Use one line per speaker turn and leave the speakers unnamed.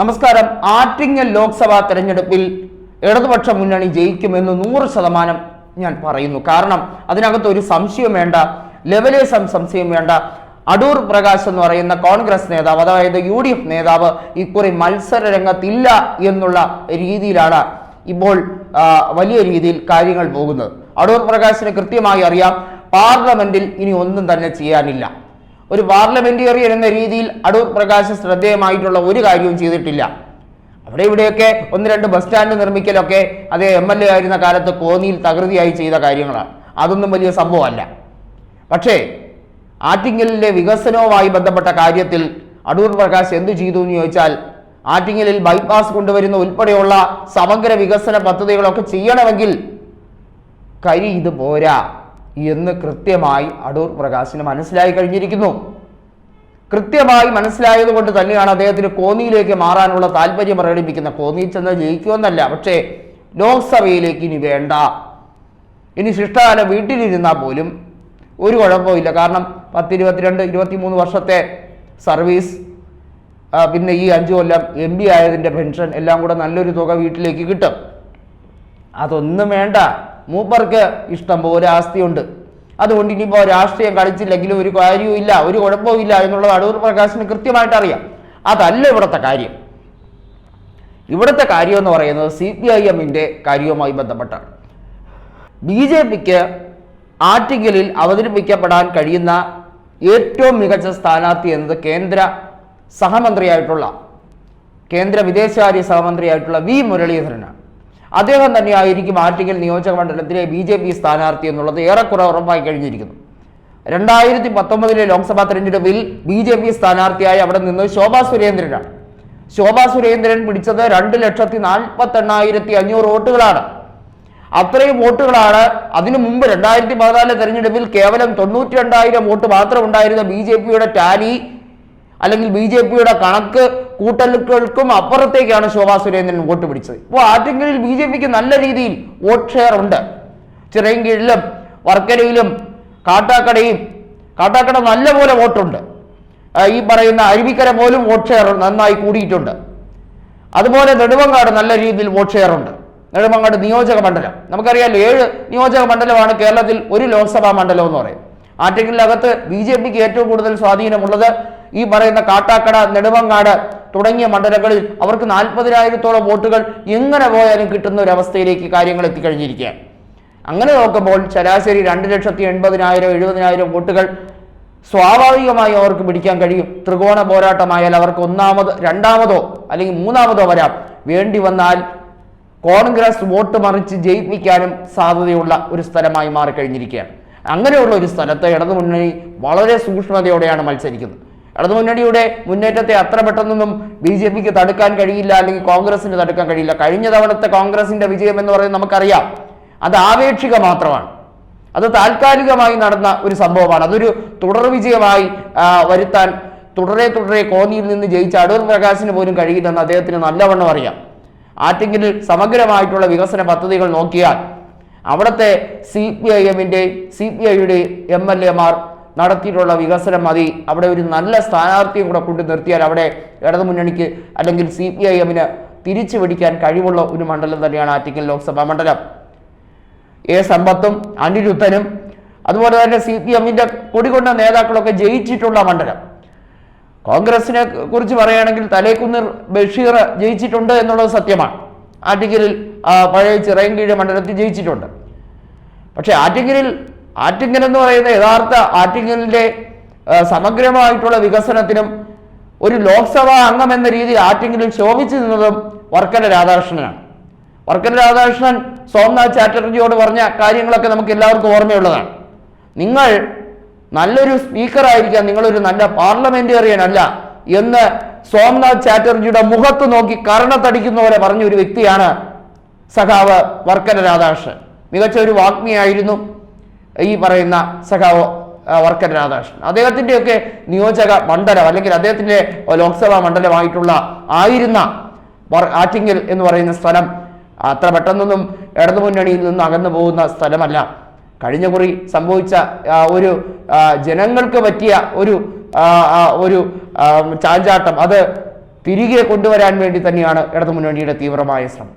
നമസ്കാരം. ആറ്റിങ്ങൽ ലോക്സഭാ തെരഞ്ഞെടുപ്പിൽ ഇടതുപക്ഷ മുന്നണി ജയിക്കുമെന്ന് നൂറ് ശതമാനം ഞാൻ പറയുന്നു. കാരണം അതിനകത്ത് ഒരു സംശയം വേണ്ട ലെവലേസം സംശയം വേണ്ട. അടൂർ പ്രകാശ് എന്ന് പറയുന്ന കോൺഗ്രസ് നേതാവ് അതായത് യു ഡി എഫ് നേതാവ് ഇക്കുറി മത്സര രംഗത്തില്ല എന്നുള്ള രീതിയിലാണ് ഇപ്പോൾ വലിയ രീതിയിൽ കാര്യങ്ങൾ പോകുന്നത്. അടൂർ പ്രകാശിന് കൃത്യമായി അറിയാം പാർലമെന്റിൽ ഇനി ഒന്നും തന്നെ ചെയ്യാനില്ല. ഒരു പാർലമെന്റേറിയൻ എന്ന രീതിയിൽ അടൂർ പ്രകാശ് ശ്രദ്ധേയമായിട്ടുള്ള ഒരു കാര്യവും ചെയ്തിട്ടില്ല. അവിടെ ഇവിടെയൊക്കെ ഒന്ന് രണ്ട് ബസ് സ്റ്റാൻഡ് നിർമ്മിക്കലൊക്കെ അതേ എം എൽ എ ആയിരുന്ന കാലത്ത് കോന്നിയിൽ തകൃതിയായി ചെയ്ത കാര്യങ്ങളാണ് അതൊന്നും വലിയ സംഭവമല്ല. പക്ഷേ ആറ്റിങ്ങലിലെ വികസനവുമായി ബന്ധപ്പെട്ട കാര്യത്തിൽ അടൂർ പ്രകാശ് എന്തു ചെയ്തു എന്ന് ചോദിച്ചാൽ ആറ്റിങ്ങലിൽ ബൈപ്പാസ് കൊണ്ടുവരുന്ന ഉൾപ്പെടെയുള്ള സമഗ്ര വികസന പദ്ധതികളൊക്കെ ചെയ്യണമെങ്കിൽ കരി ഇത് പോരാ. എന്ന് കൃത്യമായി അടൂർ പ്രകാശിന് മനസ്സിലായി കഴിഞ്ഞിരിക്കുന്നു. കൃത്യമായി മനസ്സിലായത് കൊണ്ട് തന്നെയാണ് അദ്ദേഹത്തിന് കോന്നിയിലേക്ക് മാറാനുള്ള താല്പര്യം പ്രകടിപ്പിക്കുന്ന. കോന്നിയിൽ ചെന്ന് ജയിക്കുമെന്നല്ല പക്ഷേ ലോക്സഭയിലേക്ക് ഇനി വേണ്ട. ഇനി ശിഷ്ടകാലം വീട്ടിലിരുന്നാൽ പോലും ഒരു കുഴപ്പമില്ല കാരണം പത്ത് ഇരുപത്തിരണ്ട് ഇരുപത്തിമൂന്ന് വർഷത്തെ സർവീസ് പിന്നെ ഈ അഞ്ചു കൊല്ലം എം പി ആയതിന്റെ പെൻഷൻ എല്ലാം കൂടെ നല്ലൊരു തുക വീട്ടിലേക്ക് കിട്ടും. അതൊന്നും വേണ്ട. മൂപ്പർക്ക് ഇഷ്ടം. പോലെ ആസ്തിയുണ്ട്. അതുകൊണ്ട് ഇനിയിപ്പോൾ രാഷ്ട്രീയം കളിച്ചില്ലെങ്കിലും ഒരു കാര്യവും ഇല്ല ഒരു കുഴപ്പവും ഇല്ല എന്നുള്ളത് അടൂർ പ്രകാശിന് കൃത്യമായിട്ട് അറിയാം. അതല്ല ഇവിടുത്തെ കാര്യം. ഇവിടുത്തെ കാര്യം എന്ന് പറയുന്നത് സി പി ഐ എമ്മിന്റെ കാര്യവുമായി ബന്ധപ്പെട്ടാണ്. ബി ജെ പിക്ക് ആർട്ടിക്കലിൽ അവതരിപ്പിക്കപ്പെടാൻ കഴിയുന്ന ഏറ്റവും മികച്ച സ്ഥാനാർത്ഥി എന്നത് കേന്ദ്ര സഹമന്ത്രിയായിട്ടുള്ള കേന്ദ്ര വിദേശകാര്യ സഹമന്ത്രിയായിട്ടുള്ള വി മുരളീധരനാണ്. അദ്ദേഹം തന്നെയായിരിക്കും ആറ്റിങ്ങൽ നിയോജക മണ്ഡലത്തിലെ ബി ജെ പി സ്ഥാനാർത്ഥി എന്നുള്ളത് ഏറെക്കുറെ ഉറപ്പായി കഴിഞ്ഞിരിക്കുന്നു. രണ്ടായിരത്തി പത്തൊമ്പതിലെ ലോക്സഭാ തെരഞ്ഞെടുപ്പിൽ ബി ജെ പി സ്ഥാനാർത്ഥിയായി അവിടെ നിന്ന് ശോഭാ സുരേന്ദ്രനാണ്. ശോഭാ സുരേന്ദ്രൻ പിടിച്ചത് രണ്ട് ലക്ഷത്തി നാൽപ്പത്തി എണ്ണായിരത്തി അഞ്ഞൂറ് വോട്ടുകളാണ്. അത്രയും വോട്ടുകളാണ് അതിനു മുമ്പ് രണ്ടായിരത്തി പതിനാലിലെ തെരഞ്ഞെടുപ്പിൽ കേവലം തൊണ്ണൂറ്റി രണ്ടായിരം വോട്ട് മാത്രം ഉണ്ടായിരുന്ന ബി ജെ പിയുടെ ടാലി അല്ലെങ്കിൽ ബി ജെ പിയുടെ കണക്ക് കൂട്ടലുകൾക്കും അപ്പുറത്തേക്കാണ് ശോഭാ സുരേന്ദ്രൻ വോട്ട് പിടിച്ചത്. ഇപ്പോൾ ആറ്റിങ്ങലിൽ ബി ജെ പിക്ക് നല്ല രീതിയിൽ വോട്ട് ഷെയർ ഉണ്ട്. ചിറയൻകീഴിലും വർക്കരയിലും കാട്ടാക്കടയും കാട്ടാക്കട നല്ലപോലെ വോട്ടുണ്ട്. ഈ പറയുന്ന അരുവിക്കര പോലും വോട്ട് ഷെയർ നന്നായി കൂടിയിട്ടുണ്ട്. അതുപോലെ നെടുമങ്ങാട് നല്ല രീതിയിൽ വോട്ട് ഷെയർ ഉണ്ട്. നെടുമങ്ങാട് നിയോജക മണ്ഡലം. നമുക്കറിയാലോ ഏഴ് നിയോജക മണ്ഡലമാണ് കേരളത്തിൽ ഒരു ലോക്സഭാ മണ്ഡലം എന്ന് പറയും. ആറ്റിങ്ങലിനകത്ത് ബി ജെ പിക്ക് ഏറ്റവും കൂടുതൽ സ്വാധീനമുള്ളത് ഈ പറയുന്ന കാട്ടാക്കട നെടുമങ്ങാട് തുടങ്ങിയ മണ്ഡലങ്ങളിൽ അവർക്ക് നാൽപ്പതിനായിരത്തോളം വോട്ടുകൾ എങ്ങനെ പോയാലും കിട്ടുന്ന ഒരു അവസ്ഥയിലേക്ക് കാര്യങ്ങൾ എത്തിക്കഴിഞ്ഞിരിക്കുകയാണ് അങ്ങനെ നോക്കുമ്പോൾ ശരാശരി രണ്ട് ലക്ഷത്തി എൺപതിനായിരം എഴുപതിനായിരം വോട്ടുകൾ സ്വാഭാവികമായി അവർക്ക് പിടിക്കാൻ കഴിയും. ത്രികോണ പോരാട്ടമായാൽ അവർക്ക് ഒന്നാമത് രണ്ടാമതോ അല്ലെങ്കിൽ മൂന്നാമതോ വരാം. വേണ്ടി വന്നാൽ കോൺഗ്രസ് വോട്ട് മറിച്ച് ജയിപ്പിക്കാനും സാധ്യതയുള്ള ഒരു സ്ഥലമായി മാറിക്കഴിഞ്ഞിരിക്കുകയാണ് അങ്ങനെയുള്ള ഒരു സ്ഥലത്ത് ഇടതുമുന്നണി വളരെ സൂക്ഷ്മതയോടെയാണ് മത്സരിക്കുന്നത്. ഇടതുമുന്നണിയുടെ മുന്നേറ്റത്തെ അത്ര പെട്ടെന്നൊന്നും ബി ജെ പിക്ക് തടുക്കാൻ കഴിയില്ല അല്ലെങ്കിൽ കോൺഗ്രസിന് തടുക്കാൻ കഴിയില്ല. കഴിഞ്ഞ തവണത്തെ കോൺഗ്രസിന്റെ വിജയം എന്ന് പറയുന്നത് നമുക്കറിയാം. അത് ആപേക്ഷിക മാത്രമാണ്. അത് താൽക്കാലികമായി നടന്ന ഒരു സംഭവമാണ്. അതൊരു തുടർ വിജയമായി വരുത്താൻ തുടരെ തുടരെ കോന്നിയിൽ നിന്ന് ജയിച്ച അടൂർ പ്രകാശിന് പോലും കഴിയില്ലെന്ന് അദ്ദേഹത്തിന് നല്ലവണ്ണം അറിയാം. ആറ്റെങ്കിലും സമഗ്രമായിട്ടുള്ള വികസന പദ്ധതികൾ നോക്കിയാൽ അവിടുത്തെ സി പി ഐ എമ്മിന്റെ സി പി ഐയുടെ എം എൽ എമാർ നടത്തിയിട്ടുള്ള വികസനം മതി. അവിടെ ഒരു നല്ല സ്ഥാനാർത്ഥിയും കൂടെ കൊണ്ടു നിർത്തിയാൽ അവിടെ ഇടതുമുന്നണിക്ക് അല്ലെങ്കിൽ സി പി ഐ എമ്മിന് തിരിച്ചു പിടിക്കാൻ കഴിവുള്ള ഒരു മണ്ഡലം തന്നെയാണ് ആറ്റിക്കൽ ലോക്സഭാ മണ്ഡലം. എ സമ്പത്തും അനിരുദ്ധനും അതുപോലെ തന്നെ സി പി എമ്മിന്റെ കൊടികൊണ്ട നേതാക്കളൊക്കെ ജയിച്ചിട്ടുള്ള മണ്ഡലം. കോൺഗ്രസിനെ കുറിച്ച് പറയുകയാണെങ്കിൽ തലേക്കുന്നിർ ബഷീർ ജയിച്ചിട്ടുണ്ട് എന്നുള്ളത് സത്യമാണ്. ആറ്റിങ്കലിൽ പഴയ ചിറയൻകീഴ് മണ്ഡലത്തിൽ ജയിച്ചിട്ടുണ്ട്. പക്ഷേ ആറ്റിങ്ങലിൽ ആറ്റിങ്ങൽ എന്ന് പറയുന്ന യഥാർത്ഥ ആറ്റിങ്ങലിന്റെ സമഗ്രമായിട്ടുള്ള വികസനത്തിനും ഒരു ലോക്സഭാ അംഗം എന്ന രീതിയിൽ ആറ്റിങ്ങലിൽ ശോഭിച്ചു നിന്നതും വർക്കല രാധാകൃഷ്ണനാണ്. വർക്കല രാധാകൃഷ്ണൻ സോംനാഥ് ചാറ്റർജിയോട് പറഞ്ഞ കാര്യങ്ങളൊക്കെ നമുക്ക് എല്ലാവർക്കും ഓർമ്മയുള്ളതാണ്. നിങ്ങൾ നല്ലൊരു സ്പീക്കർ ആയിരിക്കാം നിങ്ങളൊരു നല്ല പാർലമെന്റേറിയൻ അല്ല എന്ന് സോംനാഥ് ചാറ്റർജിയുടെ മുഖത്ത് നോക്കി കരണത്തടിക്കുന്ന പോലെ പറഞ്ഞ ഒരു വ്യക്തിയാണ് സഖാവ് വർക്കല രാധാകൃഷ്ണൻ. മികച്ച ഒരു വാഗ്മിയായിരുന്നു. ഈ പറയുന്ന സഖാവ് വർക്കർ രാധാകൃഷ്ണൻ. അദ്ദേഹത്തിന്റെയൊക്കെ നിയോജക മണ്ഡലം അല്ലെങ്കിൽ അദ്ദേഹത്തിന്റെ ലോക്സഭാ മണ്ഡലമായിട്ടുള്ള ആയിരുന്ന ആറ്റിങ്ങൽ എന്ന് പറയുന്ന സ്ഥലം അത്ര പെട്ടെന്നൊന്നും ഇടതുമുന്നണിയിൽ നിന്ന് അകന്നു പോകുന്ന സ്ഥലമല്ല. കഴിഞ്ഞ കുറി സംഭവിച്ച ഒരു ജനങ്ങൾക്ക് പറ്റിയ ഒരു ഒരു ചാഞ്ചാട്ടം അത് തിരികെ കൊണ്ടുവരാൻ വേണ്ടി തന്നെയാണ് ഇടതുമുന്നണിയുടെ തീവ്രമായ ശ്രമം.